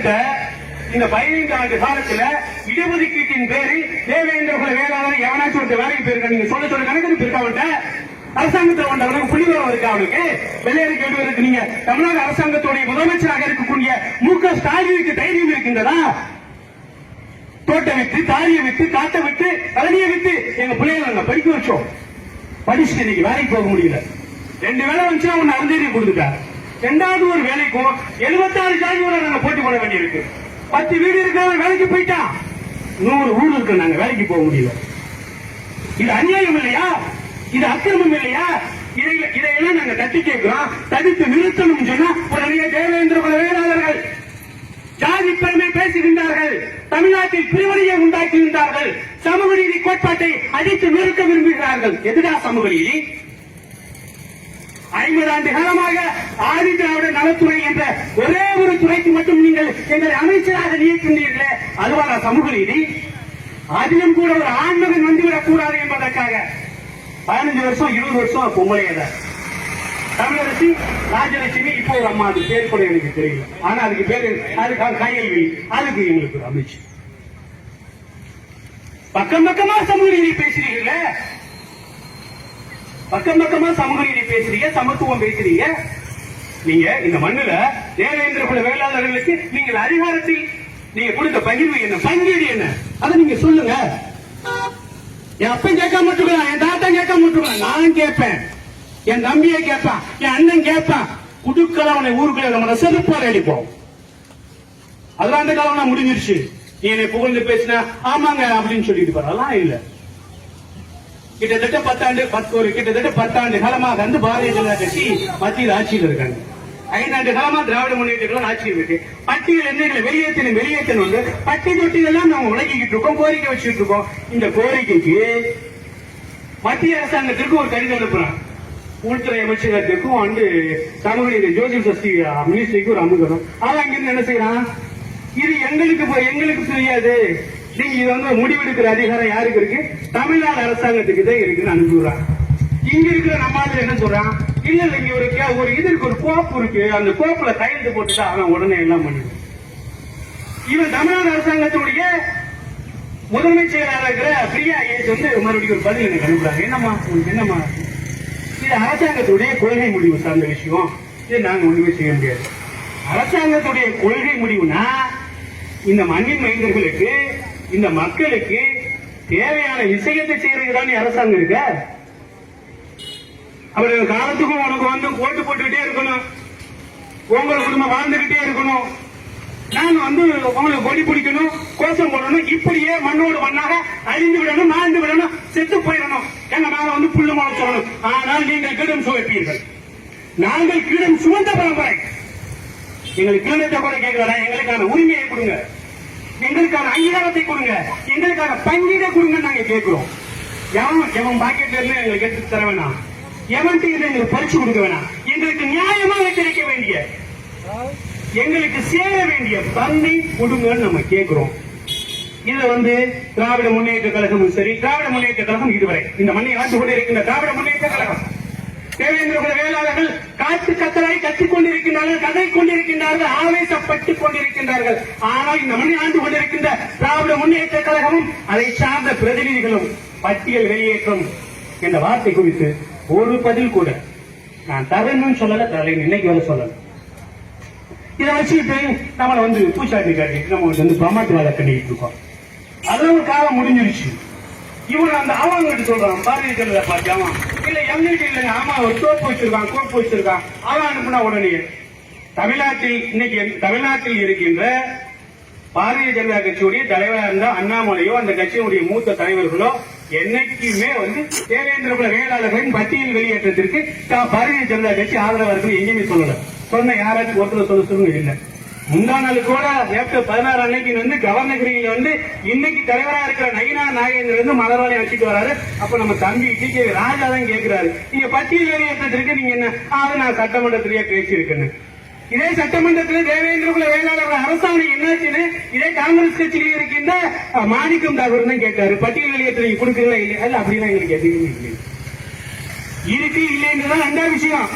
கிட்டத்தட்ட இந்த பதினைந்து ஆண்டு காலத்துல இடஒதுக்கீட்டின் பேரில் தேவேந்திர குல வேளாளர் எவனாச்சும் ஒருத்தர் வேலைக்கு போயிருக்க நீங்க சொல்ல சொல்ல கணக்கு இருக்கா அவன்கிட்ட அரசாங்கத்தில் வந்தவனுக்கு புள்ளிவரம் இருக்கா அவனுக்கு வெள்ளையரை கேடுவதற்கு நீங்க தமிழக அரசாங்கத்துடைய முதலமைச்சராக இருக்கக்கூடிய மு க ஸ்டாலினுக்கு தைரியம் இருக்கின்றதா? தோட்டம் வித்து தாரியை வித்து காட்டை வித்து கலனியை வித்து எங்க பிள்ளைகளை நாங்க படிக்க வச்சோம். படிச்சுட்டு இன்னைக்கு வேலைக்கு போக முடியல. ரெண்டு வேலை வந்துச்சுன்னா அவன் அருந்தேரியை கொடுத்துட்டாரு ரெண்டாவது ஒரு வேலைக்கும் எழுபத்தாறு ஜாதியோட நாங்க போட்டி போட வேண்டியிருக்கு. பத்து வீடு இருக்கிற வேலைக்கு போயிட்டா? நூறு ஊர் இருக்கு நாங்க வேலைக்கு போக முடியல. இது அநியாயம் இல்லையா? இது அக்கிரமம் இல்லையா? இதையெல்லாம் நாங்க தட்டி கேட்கிறோம். தடுத்து நிறுத்தணும் சொன்னா உடனே தேவேந்திர குல வேளாளர்கள் ஜாதி பெருமை பேசுகின்றார்கள். தமிழ்நாட்டில் பிரிவினையை உண்டாக்குகின்றார்கள் சமூக நீதி கோட்பாட்டை அடித்து நிறுத்த விரும்புகிறார்கள். எதுதான் சமூக நீதி? ஐம்பது ஆண்டு காலமாக ஆதி திராவிட நலத்துறை என்ற ஒரே ஒரு துறைக்கு மட்டும் நீங்கள் எங்களை அமைச்சராக நியமிக்கின்றீர்களே அதுவான சமூக நீதி அதிலும் கூட ஒரு ஆண்மகன் வந்துவிடக் கூடாது என்பதற்காக பதினஞ்சு வருஷம் இருபது வருஷம் பொம்பளையத தமிழரசி ராஜலட்சுமி இப்போ ஒரு அம்மா அது பேர் கூட எனக்கு தெரியல. ஆனா அதுக்கு பேரு அதுக்கு கையல்வி அதுக்கு எங்களுக்கு அமைச்சு. பக்கம் பக்கமா சமூக நீதி பேசுறீங்களே பக்கம் பக்கமா சமூக நீதி பேசுறீங்க சமத்துவம் பேசுறீங்க. நீங்க இந்த மண்ணுல தேவேந்திர குல வேளாளர்களுக்கு நீங்கள் அதிகாரத்தில் நீங்க கொடுத்த பகிர்வு என்ன? பங்கீடு என்ன? அதை நீங்க சொல்லுங்க. என் அப்பன் கேட்க மாட்டுக்கலாம் என் தாத்தா கேட்க மாட்டுக்கலாம் நான் கேட்பேன். என் தம்பியை கேட்பான் என் அண்ணன் கேட்பான். குடுக்கலவனை ஊருக்குள்ள நம்ம செருப்பால் அடிப்போம். அதெல்லாம் அந்த காலம் முடிஞ்சிருச்சு. நீ என்னை புகழ்ந்து பேசின ஆமாங்க அப்படின்னு சொல்லிட்டு போற இல்லை இல்ல. கிட்டத்தட்ட பத்தாண்டு பத்து ஒரு கிட்டத்தட்ட பத்தாண்டு காலமாக வந்து பாரதிய ஜனதா கட்சி மத்தியில் ஆட்சியில் இருக்காங்க. ஐந்தாண்டு காலமா திராவிட முன்னேற்ற ஆட்சியில் இருக்கு. பட்டியல் இருந்து எங்களை வெளியேற்றணும் வெளியேற்றணும் வந்து பட்டி தொட்டியெல்லாம் நாங்க உழைக்கிட்டு இருக்கோம் கோரிக்கை வச்சுட்டு இருக்கோம். இந்த கோரிக்கைக்கு மத்திய அரசாங்கத்திற்கு ஒரு கடிதம் அனுப்புறான் உள்துறை அமைச்சகத்திற்கும் வந்து சமூக ஜோசிப் சஸ்தி மினிஸ்ட்ரிக்கு ஒரு அமுகணும் அவன் அங்கிருந்து என்ன செய்யறான்? இது எங்களுக்கு எங்களுக்கு தெரியாது நீங்க இது வந்து முடிவெடுக்கிற அதிகாரம் யாருக்கு இருக்கு? தமிழ்நாடு அரசாங்கத்துக்கு தான் இருக்குன்னு அனுப்பிடுறான் இங்க இருக்கிற நம்ம ஆளு என்ன சொல்றான் இல்ல இல்ல இங்க ஒரு கே- ஒரு இது இருக்கு ஒரு கோப்பு இருக்கு. அந்த கோப்புல கையெழுத்து போட்டுட்டா அவன் உடனே எல்லாம் பண்ணிடுவான் இவன் தமிழ்நாடு அரசாங்கத்துடைய முதன்மை செயலாளர் இருக்கிற பிரியா ஏஜ் வந்து மறுபடியும் ஒரு பதில் எனக்கு அனுப்புறாங்க. என்னம்மா உங்களுக்கு என்னம்மா? இது அரசாங்கத்துடைய கொள்கை முடிவு சார்ந்த விஷயம். இது நாங்க ஒண்ணுமே செய்ய முடியாது. அரசாங்கத்துடைய கொள்கை முடிவுனா இந்த மண்ணின் மைந்தர்களுக்கு இந்த மக்களுக்கு தேவையான விஷயத்தை செய்யறதுதான் அரசாங்கம் இருக்க? அவர் காலத்துக்கும் உனக்கு வந்து ஓட்டு போட்டுக்கிட்டே இருக்கணும். உங்கள் குடும்பம் வாழ்ந்துகிட்டே இருக்கணும். நாங்க வந்து உங்களுக்கு கொடி பிடிக்கணும் கோஷம் போடணும் இப்படியே மண்ணோடு மண்ணாக அழிந்து விடணும் நாழ்ந்து விடணும் செத்து போயிடணும். எங்க மேல வந்து புல்லு முளைச்சோணும் ஆனால் நீங்கள் கீடம் சுவைப்பீர்கள். நாங்கள் கீடம் சுமந்த பரம்பரை. எங்களுக்கு கீழத்தை கூட கேட்கலாம் எங்களுக்கான உரிமையை கொடுங்க. எங்களுக்கான அங்கீகாரத்தை கொடுங்க. எங்களுக்கான பங்கீடை கொடுங்க நாங்க கேட்கிறோம். எவன் எவன் பாக்கெட்ல இருந்து எங்களுக்கு எடுத்து தர வேணாம். எவன்ட்டு இதை எங்களுக்கு பறிச்சு கொடுக்க வேணாம். எங்களுக்கு நியாயமாக கிடைக்க வேண்டிய எங்களுக்கு சேர வேண்டிய பங்கை கொடுங்கன்னு நம்ம கேட்கிறோம். இது வந்து திராவிட முன்னேற்ற கழகமும் சரி திராவிட முன்னேற்ற கழகம் இதுவரை. இந்த மண்ணை ஆண்டு கொண்டிருக்கின்ற திராவிட முன்னேற்ற கழகம். தேவேந்திர குல வேளாளர்கள் காட்டு கத்தலாய் கத்திக் கொண்டிருக்கின்றார்கள் கதை கொண்டிருக்கின்றார்கள் ஆவேசப்பட்டுக் கொண்டிருக்கின்றார்கள். ஆனால் இந்த மண்ணை ஆண்டு கொண்டிருக்கின்ற திராவிட முன்னேற்ற கழகமும் அதை சார்ந்த பிரதிநிதிகளும் பட்டியல் வெளியேற்றம் என்ற வார்த்தை குறித்து ஒரு பதில் கூட நான் தரணும்னு சொல்லல தரேன் இன்னைக்கு வரை சொல்லல இதை வச்சுக்கிட்டு நம்மளை வந்து பூச்சாட்டி காட்டிட்டு நம்ம வந்து பிரமாட்டு வேலை கட்டிக்கிட்டு இருக்கோம். அதெல்லாம் ஒரு காலம் முடிஞ்சிருச்சு. இவன் அந்த ஆவாங்க சொல்றான் பாரதிய ஜனதா பார்ட்டி இல்ல எங்கிட்ட இல்லைங்க ஆமா ஒரு தோப்பு வச்சிருக்கான் கோப்பு வச்சிருக்கான். அவன் அனுப்புனா உடனே. தமிழ்நாட்டில் இன்னைக்கு தமிழ்நாட்டில் இருக்கின்ற பாரதிய ஜனதா கட்சியுடைய தலைவராக இருந்த அண்ணாமலையோ அந்த கட்சியினுடைய மூத்த தலைவர்களோ என்னைக்குமே வந்து தேவேந்திர குல வேளாளர்களின் பட்டியல் வெளியேற்றத்திற்கு தா- பாரதிய ஜனதா கட்சி ஆதரவா இருக்கு எங்கேயுமே சொல்லல. சொன்ன யாராச்சும் ஒருத்தர் சொல்ல சொல்லுங்க இல்லை முந்தா நாள் கூட ஏப்ரல் பதினாறு அன்னைக்கு வந்து கவர்னகிரியில வந்து இன்னைக்கு தலைவரா இருக்கிற நயினா நாகேந்திரன் வந்து மலர்வாணி வச்சுட்டு வராரு. அப்ப நம்ம தம்பி டி கே ராஜா தான் கேட்கிறாரு நீங்க பட்டியல் வெளியேற்றத்திற்கு நீங்க என்ன? அது நான் சட்டமன்றத்திலேயே பேசியிருக்கேன்னு. இதே சட்டமன்றத்தில் தேவேந்திரகுல வேளாளர் அரசாணை என்னாச்சுன்னு இதே காங்கிரஸ் கட்சியில் இருக்கின்ற மாணிக்கம் தாகூர் தான் கேட்டாரு. பட்டியல் வெளியேற்ற நீங்க கொடுக்குறீங்களா இல்லையா? இல்ல அப்படிலாம் எங்களுக்கு எதுவுமே இல்லை இருக்கு இல்லைன்றதான் ரெண்டாவது விஷயம்.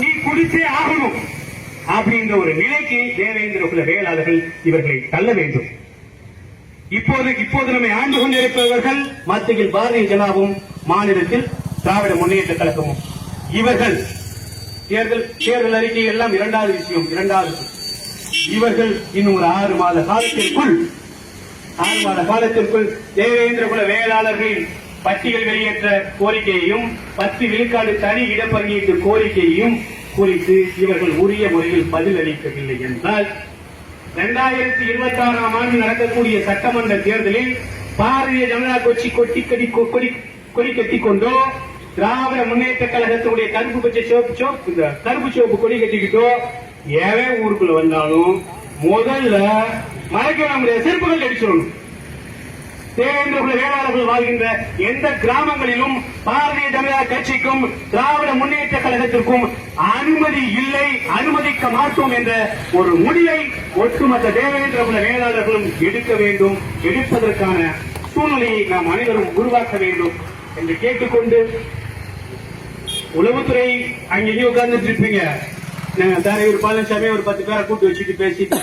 நீ குடிச்சே ஆகணும். அப்படின்ற ஒரு நிலைக்கு தேவேந்திர குல வேளாளர்கள் இவர்களை தள்ள வேண்டும். இப்போது இப்போது நம்மை ஆண்டு கொண்டிருப்பவர்கள் மத்தியில் பாரதிய ஜனாவும் மாநிலத்தில் திராவிட முன்னேற்ற கழகமும். இவர்கள் தேர்தல் தேர்தல் அறிக்கை எல்லாம் இரண்டாவது விஷயம் இரண்டாவது. இவர்கள் இன்னும் ஒரு ஆறு மாத காலத்திற்குள் ஆறு மாத காலத்திற்குள் தேவேந்திர குல வேளாளர்களின் பட்டியல் வெளியேற்ற கோரிக்கையையும் பத்து விழுக்காடு தனி இடப்பங்கீட்டு கோரிக்கையையும் குறித்து இவர்கள் உரிய முறையில் பதிலளிக்கவில்லை என்றால் இரண்டாயிரத்தி இருபத்தி ஆறாம் ஆண்டு நடக்கக்கூடிய சட்டமன்ற தேர்தலில் பாரதிய ஜனதா கட்சி கொட்டி கடி கொடி கொடி கொண்டோ திராவிட முன்னேற்ற கழகத்தினுடைய கருப்பு பச்சை சிவப்பு சிவப்பு இந்த கருப்பு சிவப்பு கொடி கட்டிக்கிட்டோ ஏன் ஊருக்குள்ள வந்தாலும் முதல்ல மறைக்க நம்முடைய செருப்புகள் அடிச்சிடணும். தேவேந்திர வேளாளர்கள் வாழ்கின்ற எந்த கிராமங்களிலும் பாரதிய ஜனதா கட்சிக்கும் திராவிட முன்னேற்ற கழகத்திற்கும் அனுமதி இல்லை அனுமதிக்க மாட்டோம் என்ற ஒரு முடிவை ஒட்டுமொத்த தேவேந்திர வேளாளர்களும் எடுக்க வேண்டும் எடுப்பதற்கான சூழ்நிலையை நாம் அனைவரும் உருவாக்க வேண்டும் என்று கேட்டுக்கொண்டு உளவுத்துறை அங்கேயும் உட்கார்ந்துட்டு இருப்பீங்க. நாங்க தலைவர் பழனிசாமி ஒரு பத்து பேரை கூட்டு வச்சுட்டு பேசிட்டு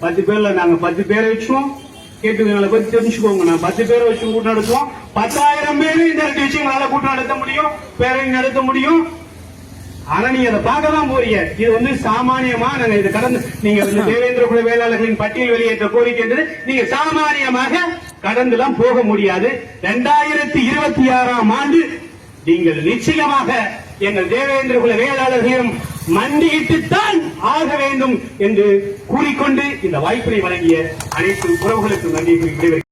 பத்து பேர்ல நாங்க பத்து பேரை வச்சோம் கேட்டுக்கங்களை பத்தி தெரிஞ்சுக்கோங்க. நான் பத்து பேரை வச்சு கூட்டம் நடத்துவோம். பத்தாயிரம் பேரு இந்த ரெண்டு விஷயங்களால கூட்டம் நடத்த முடியும். பேரையும் நடத்த முடியும். ஆனா நீங்க அதை பார்க்க தான் போறீங்க. இது வந்து சாமானியமா? நாங்க இது கடந்து நீங்க வந்து தேவேந்திர குல வேளாளர்களின் பட்டியல் வெளியேற்ற கோரிக்கை என்று நீங்க சாமானியமாக கடந்துலாம் போக முடியாது. இரண்டாயிரத்தி இருபத்தி ஆறாம் ஆண்டு நீங்கள் நிச்சயமாக எங்கள் தேவேந்திர குல வேளாளர்களையும் மண்டியிட்டுத்தான் ஆக வேண்டும் என்று கூறிக்கொண்டு இந்த வாய்ப்பினை வழங்கிய அனைத்து உறவுகளுக்கும் நன்றி கூறி